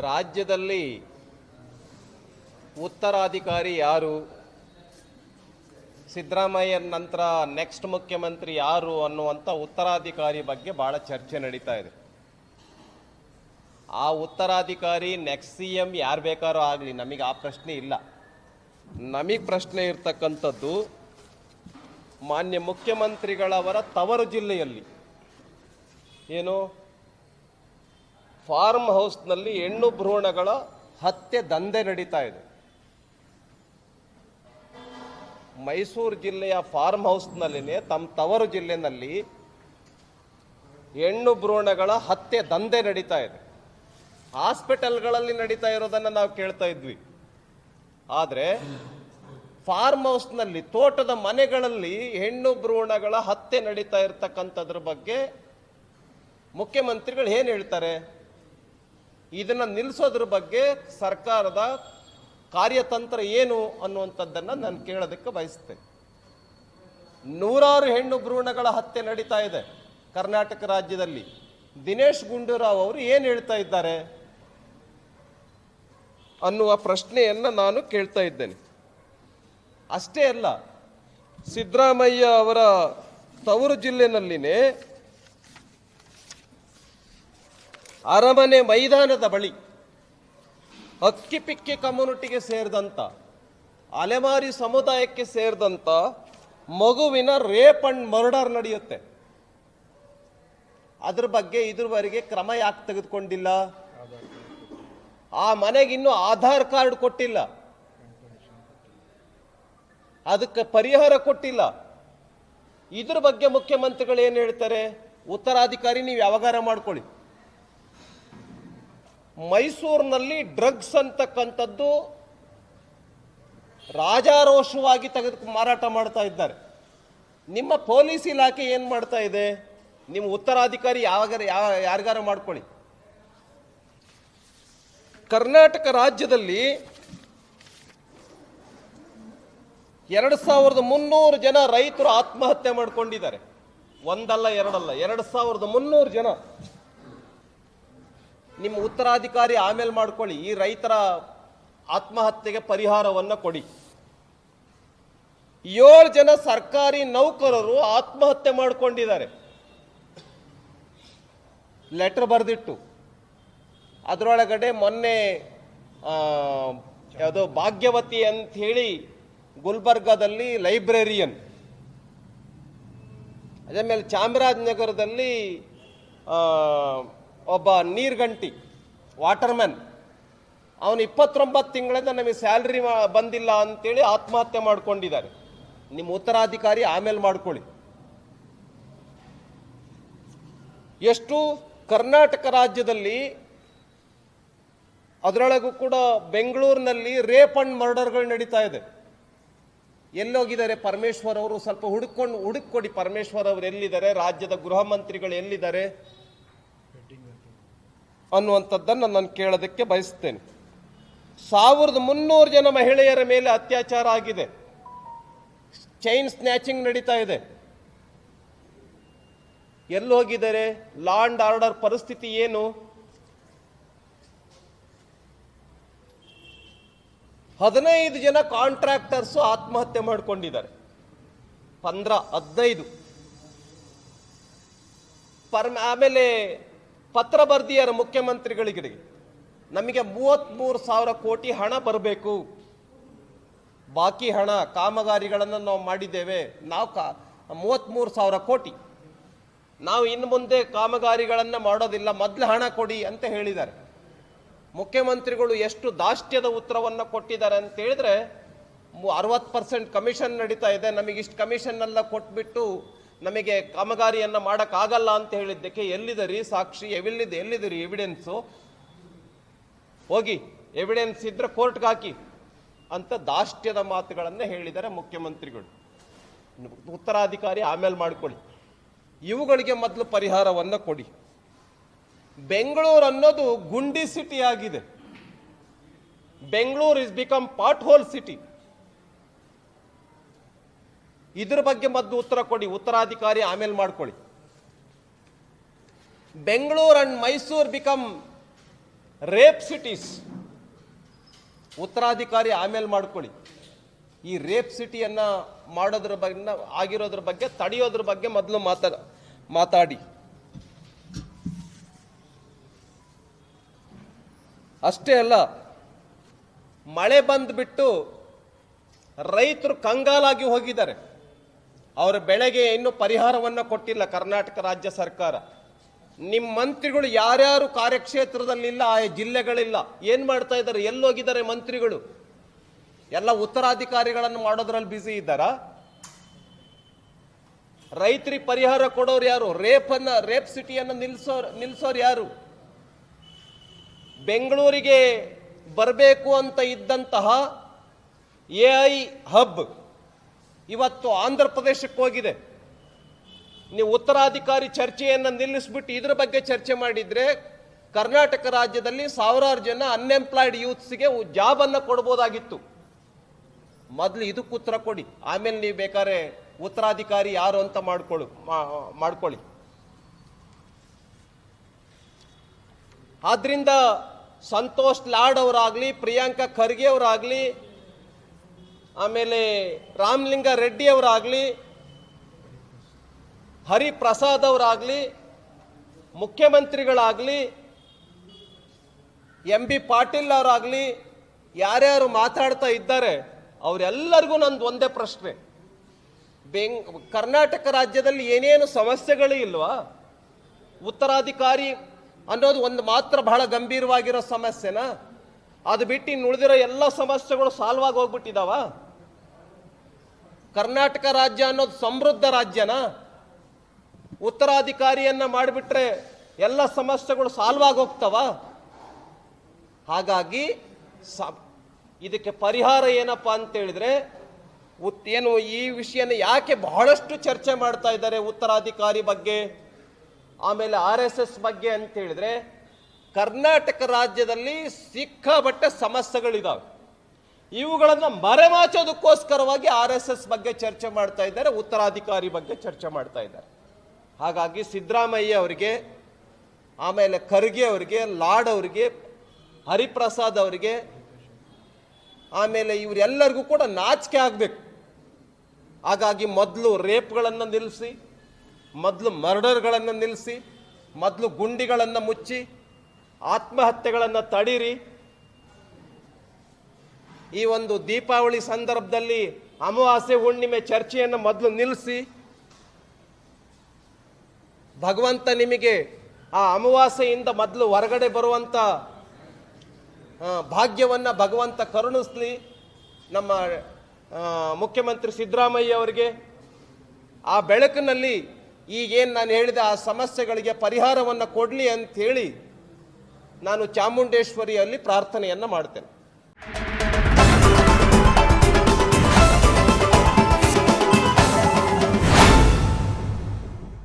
ರಾಜ್ಯದಲ್ಲಿ ಉತ್ತರಾಧಿಕಾರಿ ಯಾರು? ಸಿದ್ದರಾಮಯ್ಯ ನಂತರ ನೆಕ್ಸ್ಟ್ ಮುಖ್ಯಮಂತ್ರಿ ಯಾರು ಅನ್ನುವಂಥ ಉತ್ತರಾಧಿಕಾರಿ ಬಗ್ಗೆ ಭಾಳ ಚರ್ಚೆ ನಡೀತಾ ಇದೆ. ಆ ಉತ್ತರಾಧಿಕಾರಿ ನೆಕ್ಸ್ಟ್ ಸಿ ಎಂ ಯಾರು ಬೇಕಾದ್ರೂ ಆಗಲಿ, ನಮಗೆ ಆ ಪ್ರಶ್ನೆ ಇಲ್ಲ. ನಮಗೆ ಪ್ರಶ್ನೆ ಇರ್ತಕ್ಕಂಥದ್ದು ಮಾನ್ಯ ಮುಖ್ಯಮಂತ್ರಿಗಳವರ ತವರು ಜಿಲ್ಲೆಯಲ್ಲಿ. ಏನು? ಫಾರ್ಮ್ ಹೌಸ್ನಲ್ಲಿ ಹೆಣ್ಣು ಭ್ರೂಣಗಳ ಹತ್ಯೆ ದಂಧೆ ನಡೀತಾ ಇದೆ. ಮೈಸೂರು ಜಿಲ್ಲೆಯ ಫಾರ್ಮ್ ಹೌಸ್ನಲ್ಲಿನೇ ತಮ್ಮ ತವರು ಜಿಲ್ಲೆನಲ್ಲಿ ಹೆಣ್ಣು ಭ್ರೂಣಗಳ ಹತ್ಯೆ ದಂಧೆ ನಡೀತಾ ಇದೆ. ಹಾಸ್ಪಿಟಲ್ಗಳಲ್ಲಿ ನಡೀತಾ ಇರೋದನ್ನು ನಾವು ಕೇಳ್ತಾ ಇದ್ವಿ. ಆದರೆ ಫಾರ್ಮ್ ಹೌಸ್ನಲ್ಲಿ ತೋಟದ ಮನೆಗಳಲ್ಲಿ ಹೆಣ್ಣು ಭ್ರೂಣಗಳ ಹತ್ಯೆ ನಡೀತಾ ಇರ್ತಕ್ಕಂಥದ್ರ ಬಗ್ಗೆ ಮುಖ್ಯಮಂತ್ರಿಗಳು ಏನು ಹೇಳ್ತಾರೆ? ಇದನ್ನು ನಿಲ್ಲಿಸೋದ್ರ ಬಗ್ಗೆ ಸರ್ಕಾರದ ಕಾರ್ಯತಂತ್ರ ಏನು ಅನ್ನುವಂಥದ್ದನ್ನು ನಾನು ಕೇಳೋದಕ್ಕೆ ಬಯಸ್ತೇನೆ. ನೂರಾರು ಹೆಣ್ಣು ಭ್ರೂಣಗಳ ಹತ್ಯೆ ನಡೀತಾ ಇದೆ ಕರ್ನಾಟಕ ರಾಜ್ಯದಲ್ಲಿ. ದಿನೇಶ್ ಗುಂಡೂರಾವ್ ಅವರು ಏನು ಹೇಳ್ತಾ ಇದ್ದಾರೆ? ಅನ್ನುವ ಪ್ರಶ್ನೆಯನ್ನು ನಾನು ಕೇಳ್ತಾ ಇದ್ದೇನೆ. ಅಷ್ಟೇ ಅಲ್ಲ, ಸಿದ್ದರಾಮಯ್ಯ ಅವರ ತವರು ಜಿಲ್ಲೆನಲ್ಲಿನೇ ಅರಮನೆ ಮೈದಾನದ ಬಳಿ ಅಕ್ಕಿಪಿಕ್ಕಿ ಕಮ್ಯುನಿಟಿಗೆ ಸೇರಿದಂಥ ಅಲೆಮಾರಿ ಸಮುದಾಯಕ್ಕೆ ಸೇರಿದಂಥ ಮಗುವಿನ ರೇಪ್ ಅಂಡ್ ಮರ್ಡರ್ ನಡೆಯುತ್ತೆ. ಅದ್ರ ಬಗ್ಗೆ ಇದ್ರವರೆಗೆ ಕ್ರಮ ಯಾಕೆ ತೆಗೆದುಕೊಂಡಿಲ್ಲ? ಆ ಮನೆಗೆ ಇನ್ನೂ ಆಧಾರ್ ಕಾರ್ಡ್ ಕೊಟ್ಟಿಲ್ಲ. ಅದಕ್ಕೆ ಪರಿಹಾರ ಕೊಟ್ಟಿಲ್ಲ. ಇದ್ರ ಬಗ್ಗೆ ಮುಖ್ಯಮಂತ್ರಿಗಳು ಏನು ಹೇಳ್ತಾರೆ? ಉತ್ತರಾಧಿಕಾರಿ, ನೀವು ಯಾವಾಗಾರ ಮಾಡ್ಕೊಳ್ಳಿ. ಮೈಸೂರಿನಲ್ಲಿ ಡ್ರಗ್ಸ್ ಅಂತಕ್ಕಂಥದ್ದು ರಾಜಾರೋಷವಾಗಿ ತೆಗೆದು ಮಾರಾಟ ಮಾಡ್ತಾ ಇದ್ದಾರೆ. ನಿಮ್ಮ ಪೊಲೀಸ್ ಇಲಾಖೆ ಏನು ಮಾಡ್ತಾ ಇದೆ? ನಿಮ್ಮ ಉತ್ತರಾಧಿಕಾರಿ ಯಾವಾಗಾರ ಯಾವ ಯಾರಿಗಾರ ಮಾಡ್ಕೊಳ್ಳಿ. ಕರ್ನಾಟಕ ರಾಜ್ಯದಲ್ಲಿ ಎರಡು ಸಾವಿರದ ಮುನ್ನೂರು ಜನ ರೈತರು ಆತ್ಮಹತ್ಯೆ ಮಾಡ್ಕೊಂಡಿದ್ದಾರೆ. ಒಂದಲ್ಲ ಎರಡಲ್ಲ, ಎರಡು ಸಾವಿರದ ಮುನ್ನೂರು ಜನ. ನಿಮ್ಮ ಉತ್ತರಾಧಿಕಾರಿ ಆಮೇಲೆ ಮಾಡ್ಕೊಳ್ಳಿ, ಈ ರೈತರ ಆತ್ಮಹತ್ಯೆಗೆ ಪರಿಹಾರವನ್ನು ಕೊಡಿ. ಏಳು ಜನ ಸರ್ಕಾರಿ ನೌಕರರು ಆತ್ಮಹತ್ಯೆ ಮಾಡಿಕೊಂಡಿದ್ದಾರೆ. ಲೆಟರ್ ಬರೆದಿಟ್ಟು. ಅದರೊಳಗಡೆ ಮೊನ್ನೆ ಯಾವುದೋ ಭಾಗ್ಯವತಿ ಅಂತ ಹೇಳಿ ಗುಲ್ಬರ್ಗಾದಲ್ಲಿ ಲೈಬ್ರರಿಯನ್. ಅದೇ ಮೇಲೆ ಚಾಮರಾಜನಗರದಲ್ಲಿ ಒಬ್ಬ ನೀರ್ಗಂಟಿ, ವಾಟರ್ಮ್ಯಾನ್. ಅವನು ಇಪ್ಪತ್ತೊಂಬತ್ತು ತಿಂಗಳಿಂದ ನಮಗೆ ಸ್ಯಾಲ್ರಿ ಬಂದಿಲ್ಲ ಅಂತೇಳಿ ಆತ್ಮಹತ್ಯೆ ಮಾಡ್ಕೊಂಡಿದ್ದಾರೆ. ನಿಮ್ಮ ಉತ್ತರಾಧಿಕಾರಿ ಆಮೇಲೆ ಮಾಡ್ಕೊಳ್ಳಿ. ಎಷ್ಟು ಕರ್ನಾಟಕ ರಾಜ್ಯದಲ್ಲಿ ಅದರೊಳಗೂ ಕೂಡ ಬೆಂಗಳೂರಿನಲ್ಲಿ ರೇಪ್ ಅಂಡ್ ಮರ್ಡರ್ಗಳು ನಡೀತಾ ಇದೆ. ಎಲ್ಲೋಗಿದ್ದಾರೆ ಪರಮೇಶ್ವರ್ ಅವರು, ಸ್ವಲ್ಪ ಹುಡುಕೊಂಡು ಹುಡುಕೊಡಿ ಪರಮೇಶ್ವರ್ ಅವರು ಎಲ್ಲಿದ್ದಾರೆ, ರಾಜ್ಯದ ಗೃಹ ಮಂತ್ರಿಗಳು ಎಲ್ಲಿದ್ದಾರೆ? ಅನ್ನುವಂಥದ್ದನ್ನು ನಾನು ಕೇಳೋದಕ್ಕೆ ಬಯಸ್ತೇನೆ. ಸಾವಿರದ ಮುನ್ನೂರು ಜನ ಮಹಿಳೆಯರ ಮೇಲೆ ಅತ್ಯಾಚಾರ ಆಗಿದೆ. ಚೈನ್ ಸ್ನ್ಯಾಚಿಂಗ್ ನಡೀತಾ ಇದೆ. ಎಲ್ಲಿ ಹೋಗಿದ್ದಾರೆ ಲಾ ಅಂಡ್ ಆರ್ಡರ್ ಪರಿಸ್ಥಿತಿ ಏನು? ಹದಿನೈದು ಜನ ಕಾಂಟ್ರಾಕ್ಟರ್ಸು ಆತ್ಮಹತ್ಯೆ ಮಾಡಿಕೊಂಡಿದ್ದಾರೆ. ಪಂದ್ರ ಹದಿನೈದು. ಪರ್, ಆಮೇಲೆ ಪತ್ರ ಬರ್ದಿಯರ ಮುಖ್ಯಮಂತ್ರಿಗಳಿಗೆ ನಮಗೆ ಮೂವತ್ತ್ಮೂರು ಸಾವಿರ ಕೋಟಿ ಹಣ ಬರಬೇಕು. ಬಾಕಿ ಹಣ ಕಾಮಗಾರಿಗಳನ್ನು ನಾವು ಮಾಡಿದ್ದೇವೆ. ನಾವು ಕಾ ಮೂವತ್ತ್ಮೂರು ಸಾವಿರ ಕೋಟಿ. ನಾವು ಇನ್ನು ಮುಂದೆ ಕಾಮಗಾರಿಗಳನ್ನು ಮಾಡೋದಿಲ್ಲ, ಮೊದಲು ಹಣ ಕೊಡಿ ಅಂತ ಹೇಳಿದ್ದಾರೆ. ಮುಖ್ಯಮಂತ್ರಿಗಳು ಎಷ್ಟು ದಾಷ್ಟ್ಯದ ಉತ್ತರವನ್ನು ಕೊಟ್ಟಿದ್ದಾರೆ ಅಂತ ಹೇಳಿದ್ರೆ ಅರವತ್ತು ಪರ್ಸೆಂಟ್ ಕಮಿಷನ್ ನಡೀತಾ ಇದೆ. ನಮಗಿಷ್ಟು ಕಮಿಷನ್ನೆಲ್ಲ ಕೊಟ್ಬಿಟ್ಟು ನಮಗೆ ಕಾಮಗಾರಿಯನ್ನು ಮಾಡೋಕ್ಕಾಗಲ್ಲ ಅಂತ ಹೇಳಿದ್ದಕ್ಕೆ ಎಲ್ಲಿದೆ ರೀ ಸಾಕ್ಷಿ, ಎಲ್ಲಿದೆ ಎಲ್ಲಿದೆ ರೀ ಎವಿಡೆನ್ಸು ಹೋಗಿ ಎವಿಡೆನ್ಸ್ ಇದ್ರೆ ಕೋರ್ಟ್ಗೆ ಹಾಕಿ ಅಂತ ದಾಷ್ಟ್ಯದ ಮಾತುಗಳನ್ನು ಹೇಳಿದ್ದಾರೆ ಮುಖ್ಯಮಂತ್ರಿಗಳು. ಉತ್ತರಾಧಿಕಾರಿ ಆಮೇಲೆ ಮಾಡ್ಕೊಳ್ಳಿ. ಇವುಗಳಿಗೆ ಮೊದಲು ಪರಿಹಾರವನ್ನು ಕೊಡಿ. ಬೆಂಗಳೂರು ಅನ್ನೋದು ಗುಂಡಿ ಸಿಟಿ ಆಗಿದೆ. Bengaluru is become pothole city ಇದ್ರ ಬಗ್ಗೆ ಮದ್ದು ಉತ್ತರ ಕೊಡಿ, ಉತ್ತರಾಧಿಕಾರಿ ಆಮೇಲೆ ಮಾಡ್ಕೊಳ್ಳಿ. Bengaluru and Mysuru become rape cities ಉತ್ತರಾಧಿಕಾರಿ ಆಮೇಲೆ ಮಾಡ್ಕೊಳ್ಳಿ. ಈ ರೇಪ್ ಸಿಟಿಯನ್ನ ಮಾಡೋದ್ರ ಬಗ್ಗೆ ಆಗಿರೋದ್ರ ಬಗ್ಗೆ, ತಡೆಯೋದ್ರ ಬಗ್ಗೆ ಮೊದಲು ಮಾತಾಡ ಮಾತಾಡಿ. ಅಷ್ಟೇ ಅಲ್ಲ, ಮಳೆ ಬಂದ್ಬಿಟ್ಟು ರೈತರು ಕಂಗಾಲಾಗಿ ಹೋಗಿದ್ದಾರೆ. ಅವರ ಬೆಳೆಗೆ ಇನ್ನೂ ಪರಿಹಾರವನ್ನು ಕೊಟ್ಟಿಲ್ಲ ಕರ್ನಾಟಕ ರಾಜ್ಯ ಸರ್ಕಾರ. ನಿಮ್ಮ ಮಂತ್ರಿಗಳು ಯಾರ್ಯಾರು ಕಾರ್ಯಕ್ಷೇತ್ರದಲ್ಲಿಲ್ಲ, ಆ ಜಿಲ್ಲೆಗಳಿಲ್ಲ, ಏನು ಮಾಡ್ತಾ ಇದ್ದಾರೆ, ಎಲ್ಲೋಗಿದ್ದಾರೆ ಮಂತ್ರಿಗಳು? ಎಲ್ಲ ಉತ್ತರಾಧಿಕಾರಿಗಳನ್ನು ಮಾಡೋದ್ರಲ್ಲಿ ಬ್ಯುಸಿ ಇದ್ದಾರಾ? ರೈತರಿಗೆ ಪರಿಹಾರ ಕೊಡೋರು ಯಾರು? ರೇಪನ್ನ, ರೇಪ್ ಸಿಟಿಯನ್ನು ನಿಲ್ಲಿಸೋ ನಿಲ್ಲಿಸೋರು ಯಾರು? ಬೆಂಗಳೂರಿಗೆ ಬರಬೇಕು ಅಂತ ಇದ್ದಂತಹ ಎ ಐ ಹಬ್ ಇವತ್ತು ಆಂಧ್ರ ಪ್ರದೇಶಕ್ಕೆ ಹೋಗಿದೆ. ನೀವು ಉತ್ತರಾಧಿಕಾರಿ ಚರ್ಚೆಯನ್ನು ನಿಲ್ಲಿಸ್ಬಿಟ್ಟು ಇದ್ರ ಬಗ್ಗೆ ಚರ್ಚೆ ಮಾಡಿದ್ರೆ ಕರ್ನಾಟಕ ರಾಜ್ಯದಲ್ಲಿ ಸಾವಿರಾರು ಜನ ಅನ್ಎಂಪ್ಲಾಯ್ಡ್ ಯೂತ್ಸ್ಗೆ ಜಾಬ್ ಅನ್ನ ಕೊಡ್ಬೋದಾಗಿತ್ತು. ಮೊದಲು ಇದಕ್ಕೆ ಉತ್ತರ ಕೊಡಿ. ಆಮೇಲೆ ನೀವು ಬೇಕಾದ್ರೆ ಉತ್ತರಾಧಿಕಾರಿ ಯಾರು ಅಂತ ಮಾಡ್ಕೊಳ್ಳು ಮಾಡ್ಕೊಳ್ಳಿ. ಆದ್ರಿಂದ ಸಂತೋಷ್ ಲಾಡ್ ಅವರಾಗ್ಲಿ, ಪ್ರಿಯಾಂಕಾ ಖರ್ಗೆ ಅವರಾಗ್ಲಿ ಆಮೇಲೆ ರಾಮಲಿಂಗ ರೆಡ್ಡಿ ಅವರಾಗ್ಲಿ ಹರಿಪ್ರಸಾದ್ ಅವರಾಗಲಿ ಮುಖ್ಯಮಂತ್ರಿಗಳಾಗಲಿ, ಎಂ ಬಿ ಪಾಟೀಲ್ ಅವರಾಗಲಿ, ಯಾರ್ಯಾರು ಮಾತಾಡ್ತಾ ಇದ್ದಾರೆ, ಅವರೆಲ್ಲರಿಗೂ ನಂದು ಒಂದೇ ಪ್ರಶ್ನೆ. ಬೆಂಗ್, ಕರ್ನಾಟಕ ರಾಜ್ಯದಲ್ಲಿ ಏನೇನು ಸಮಸ್ಯೆಗಳು ಇಲ್ವಾ? ಉತ್ತರಾಧಿಕಾರಿ ಅನ್ನೋದು ಒಂದು ಮಾತ್ರ ಬಹಳ ಗಂಭೀರವಾಗಿರೋ ಸಮಸ್ಯೆನಾ? ಅದು ಬಿಟ್ಟು ಇನ್ನು ಉಳಿದಿರೋ ಎಲ್ಲ ಸಮಸ್ಯೆಗಳು ಸಾಲ್ವ್ ಆಗಿ ಹೋಗ್ಬಿಟ್ಟಿದಾವ ಕರ್ನಾಟಕ ರಾಜ್ಯ ಅನ್ನೋದು ಸಮೃದ್ಧ ರಾಜ್ಯನಾ? ಉತ್ತರಾಧಿಕಾರಿಯನ್ನ ಮಾಡಿಬಿಟ್ರೆ ಎಲ್ಲ ಸಮಸ್ಯೆಗಳು ಸಾಲ್ವ್ ಆಗೋಗ್ತವ? ಹಾಗಾಗಿ ಸ- ಇದಕ್ಕೆ ಪರಿಹಾರ ಏನಪ್ಪ ಅಂತೇಳಿದ್ರೆ ಏನು ಈ ವಿಷಯನ ಯಾಕೆ ಬಹಳಷ್ಟು ಚರ್ಚೆ ಮಾಡ್ತಾ ಇದ್ದಾರೆ ಉತ್ತರಾಧಿಕಾರಿ ಬಗ್ಗೆ? ಆಮೇಲೆ ಆರ್ ಎಸ್ ಎಸ್ ಬಗ್ಗೆ ಅಂತೇಳಿದ್ರೆ ಕರ್ನಾಟಕ ರಾಜ್ಯದಲ್ಲಿ ಸಿಕ್ಕಾಪಟ್ಟೆ ಸಮಸ್ಯೆಗಳಿದಾವೆ. ಇವುಗಳನ್ನ ಮರೆಮಾಚೋದಕ್ಕೋಸ್ಕರವಾಗಿ ಆರ್ ಎಸ್ ಎಸ್ ಬಗ್ಗೆ ಚರ್ಚೆ ಮಾಡ್ತಾ ಇದ್ದಾರೆ, ಉತ್ತರಾಧಿಕಾರಿ ಬಗ್ಗೆ ಚರ್ಚೆ ಮಾಡ್ತಾ ಇದ್ದಾರೆ. ಹಾಗಾಗಿ ಸಿದ್ದರಾಮಯ್ಯ ಅವರಿಗೆ, ಆಮೇಲೆ ಖರ್ಗೆ ಅವರಿಗೆ, ಲಾಡ್ ಅವರಿಗೆ, ಹರಿಪ್ರಸಾದ್ ಅವರಿಗೆ, ಆಮೇಲೆ ಇವರೆಲ್ಲರಿಗೂ ಕೂಡ ನಾಚಿಕೆ ಆಗಬೇಕು. ಹಾಗಾಗಿ ಮೊದಲು ರೇಪ್ಗಳನ್ನು ನಿಲ್ಲಿಸಿ ಮೊದಲು ಮರ್ಡರ್ಗಳನ್ನು ನಿಲ್ಲಿಸಿ ಮೊದಲು ಗುಂಡಿಗಳನ್ನು ಮುಚ್ಚಿ, ಆತ್ಮಹತ್ಯೆಗಳನ್ನು ತಡೀರಿ. ಈ ಒಂದು ದೀಪಾವಳಿ ಸಂದರ್ಭದಲ್ಲಿ ಅಮಾವಾಸ್ಯೆ ಹುಣ್ಣಿಮೆ ಚರ್ಚೆಯನ್ನು ಮೊದಲು ನಿಲ್ಲಿಸಿ, ಭಗವಂತ ನಿಮಗೆ ಆ ಅಮಾವಾಸ್ಯೆಯಿಂದ ಮೊದಲು ಹೊರಗಡೆ ಬರುವಂಥ ಭಾಗ್ಯವನ್ನು ಭಗವಂತ ಕರುಣಿಸ್ಲಿ. ನಮ್ಮ ಮುಖ್ಯಮಂತ್ರಿ ಸಿದ್ದರಾಮಯ್ಯ ಅವರಿಗೆ ಆ ಬೆಳಕಿನಲ್ಲಿ ಈಗೇನು ನಾನು ಹೇಳಿದ, ಆ ಸಮಸ್ಯೆಗಳಿಗೆ ಪರಿಹಾರವನ್ನು ಕೊಡಲಿ ಅಂತ ಹೇಳಿ ನಾನು ಚಾಮುಂಡೇಶ್ವರಿಯಲ್ಲಿ ಪ್ರಾರ್ಥನೆಯನ್ನು ಮಾಡ್ತೇನೆ.